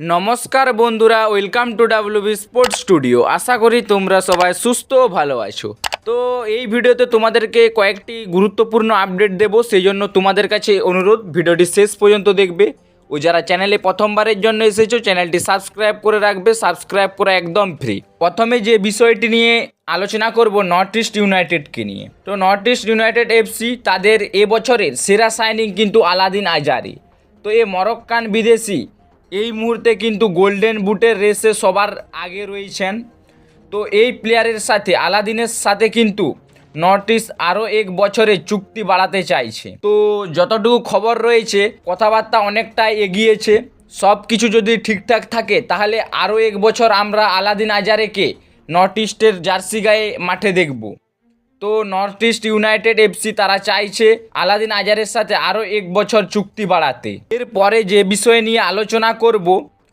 নমস্কার বন্ধুরা welcome to WB sports studio আশা করি তোমরা সবাই সুস্থ ও ভালো আছো। তো এই ভিডিওতে তোমাদেরকে কয়েকটি গুরুত্বপূর্ণ আপডেট দেবো সেই জন্য তোমাদের কাছে অনুরোধ, ভিডিওটি শেষ পর্যন্ত দেখবে। ও যারা চ্যানেলে প্রথমবারের জন্য এসেছ চ্যানেলটি সাবস্ক্রাইব করে রাখবে সাবস্ক্রাইব করা একদম ফ্রি প্রথমে যে বিষয়টি নিয়ে আলোচনা করব নর্থ ইস্ট ইউনাইটেডকে নিয়ে। তো নর্থ ইস্ট ইউনাইটেড এফসি তাদের এবছরের সেরা সাইনিং কিন্তু আলাদিন আজারি। তো এ মরক্কান বিদেশি এই মুহূর্তে কিন্তু গোল্ডেন বুটের রেসে সবার আগে রয়েছেন। তো এই প্লেয়ারের সাথে, আলাদিনের সাথে কিন্তু নর্থ ইস্ট আরও এক বছরে চুক্তি বাড়াতে চাইছে। তো যতটুকু খবর রয়েছে, কথাবার্তা অনেকটাই এগিয়েছে। সব কিছু যদি ঠিকঠাক থাকে, তাহলে আরও এক বছর আমরা আলাদিন আজারেকে নর্থ ইস্টের জার্সি গায়ে মাঠে দেখব। তো নর্থ ইস্ট ইউনাইটেড এফসি তারা চাইছে আলাদিন আজারের সাথে আরও এক বছর চুক্তি বাড়াতে। এরপরে যে বিষয় নিয়ে আলোচনা করব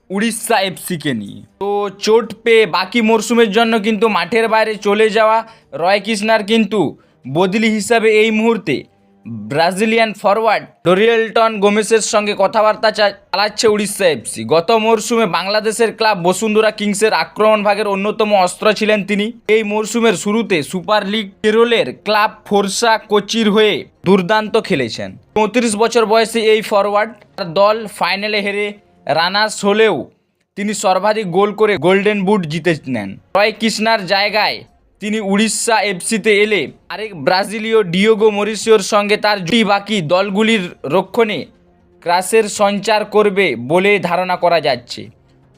উড়িষ্যা এফসিকে নিয়ে। তো চোট পেয়ে বাকি মরশুমের জন্য কিন্তু মাঠের বাইরে চলে যাওয়া রয় কৃষ্ণার কিন্তু বদলি হিসাবে এই মুহূর্তে ব্রাজিলিয়ান ফরওয়ার্ড ডোরিয়েলটন গোমেসের সঙ্গে কথাবার্তা চালাচ্ছে উড়িষ্যা এফসি গত মরশুমে বাংলাদেশের ক্লাব বসুন্ধরা কিংসের আক্রমণ ভাগের অন্যতম অস্ত্র ছিলেন তিনি। এই মরশুমের শুরুতে সুপার লিগ কেরলের ক্লাব ফোরসা কোচির হয়ে দুর্দান্ত খেলেছেন। চৌত্রিশ বছর বয়সে এই ফরওয়ার্ড তার দল ফাইনালে হেরে রানার্স হলেও তিনি সর্বাধিক গোল করে গোল্ডেন বুট জিতে নেন। রয় কৃষ্ণার জায়গায় তিনি উড়িষ্যা এফসিতে এলে আরেক ব্রাজিলীয় ডিওগো মরিসিওর সঙ্গে তার জুটি বাকি দলগুলির রক্ষণে ক্রাসের সঞ্চার করবে বলে ধারণা করা যাচ্ছে।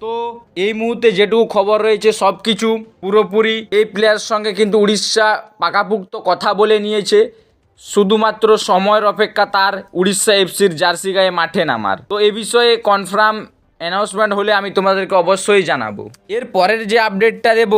তো এই মুহূর্তে যেটুকু খবর রয়েছে সব কিছু পুরোপুরি এই প্লেয়ার সঙ্গে কিন্তু উড়িষ্যা পাকাপুক্ত কথা বলে নিয়েছে। শুধুমাত্র সময়ের অপেক্ষা তার উড়িষ্যা এফসির জার্সি গায়ে মাঠে নামার। তো এ বিষয়ে কনফার্ম অ্যানাউন্সমেন্ট হলে আমি তোমাদেরকে অবশ্যই জানাব। এর পরের যে আপডেটটা দেব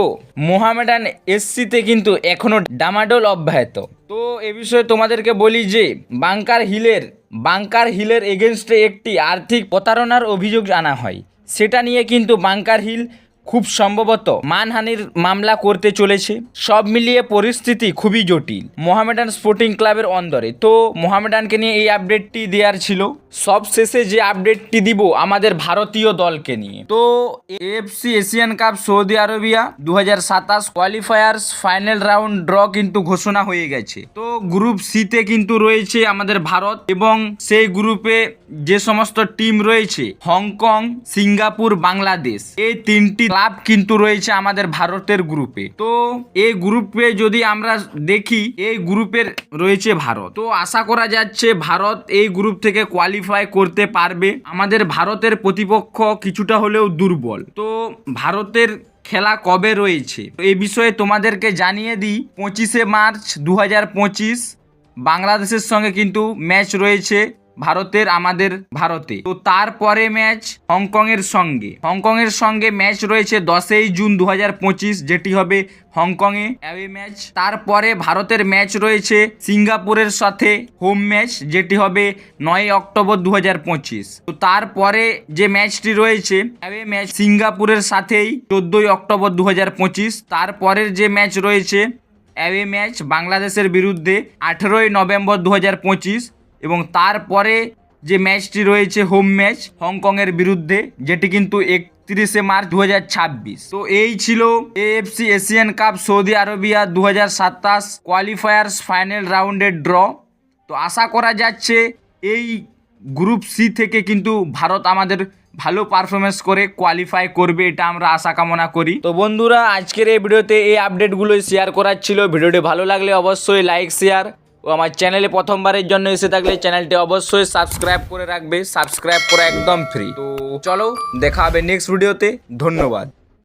মোহামেডান এসসিতে কিন্তু এখনও ডামাডোল অব্যাহত। তো এ বিষয়ে তোমাদেরকে বলি যে বাংকার হিলের বাংকার হিলের এগেনস্টে একটি আর্থিক প্রতারণার অভিযোগ আনা হয়। সেটা নিয়ে কিন্তু বাংকার হিল খুব সম্ভবত মানহানির মামলা করতে চলেছে। সব মিলিয়ে পরিস্থিতি খুবই জটিল। মোহামেডান স্পোর্টিং ক্লাবের অন্দরে। তো মোহামেডানকে নিয়ে এই আপডেটটি দেওয়ার ছিল। সব শেষে যে আপডেটটি দিব আমাদের ভারতীয় দলকে নিয়ে। তো AFC Asian cup Saudi Arabia দু হাজার সাতাশ কোয়ালিফায়ার্স ফাইনাল রাউন্ড ড্র কিন্তু ঘোষণা হয়ে গেছে। তো গ্রুপ সিতে কিন্তু রয়েছে আমাদের ভারত এবং সেই গ্রুপে যে সমস্ত টিম রয়েছে, হংকং, সিঙ্গাপুর, বাংলাদেশ, এই তিনটি ক্লাব কিন্তু রয়েছে আমাদের ভারতের গ্রুপে। তো এই গ্রুপে যদি আমরা দেখি এই গ্রুপের রয়েছে ভারত। তো আশা করা যাচ্ছে ভারত এই গ্রুপ থেকে কোয়ালিফাই করতে পারবে। আমাদের ভারতের প্রতিপক্ষ কিছুটা হলেও দুর্বল। তো ভারতের খেলা কবে রয়েছে? এই বিষয়ে তোমাদেরকে জানিয়ে দিই, পঁচিশে মার্চ দু হাজার পঁচিশ, বাংলাদেশের সঙ্গে কিন্তু ম্যাচ রয়েছে। ভারতের, আমাদের ভারতে। তো তারপরে ম্যাচ হংকংয়ের সঙ্গে। হংকংয়ের সঙ্গে ম্যাচ রয়েছে দশই জুন দু হাজার পঁচিশ, যেটি হবে হংকংয়ে। Away match. তারপরে ভারতের ম্যাচ রয়েছে সিঙ্গাপুরের সাথে হোম ম্যাচ, যেটি হবে নয় অক্টোবর দু হাজার পঁচিশ। তো তারপরে যে ম্যাচটি রয়েছে, অ্যাওয়ে ম্যাচ সিঙ্গাপুরের সাথেই চোদ্দোই অক্টোবর দু হাজার পঁচিশ। তারপরের যে ম্যাচ রয়েছে, অ্যাওয়ে ম্যাচ বাংলাদেশের বিরুদ্ধে আঠেরোই নভেম্বর দু হাজার পঁচিশ। এবং তারপরে যে ম্যাচটি রয়েছে হোম ম্যাচ হংকংয়ের বিরুদ্ধে, যেটি কিন্তু একত্রিশে মার্চ দু হাজার ছাব্বিশ। তো এই ছিল AFC Asian cup Saudi Arabia দু হাজার সাতাশ কোয়ালিফায়ার্স ফাইনাল রাউন্ডের ড্র তো আশা করা যাচ্ছে এই গ্রুপ সি থেকে কিন্তু ভারত আমাদের ভালো পারফরমেন্স করে কোয়ালিফাই করবে, এটা আমরা আশা কামনা করি। তো বন্ধুরা, আজকের এই ভিডিওতে এই আপডেটগুলোই শেয়ার করার ছিল। ভিডিওটি ভালো লাগলে অবশ্যই লাইক শেয়ার ও আমার চ্যানেলে প্রথমবারের জন্য এসে থাকলে চ্যানেলটি অবশ্যই সাবস্ক্রাইব করে রাখবে সাবস্ক্রাইব করা একদম ফ্রি তো চলো, দেখা হবে নেক্সট ভিডিওতে ধন্যবাদ।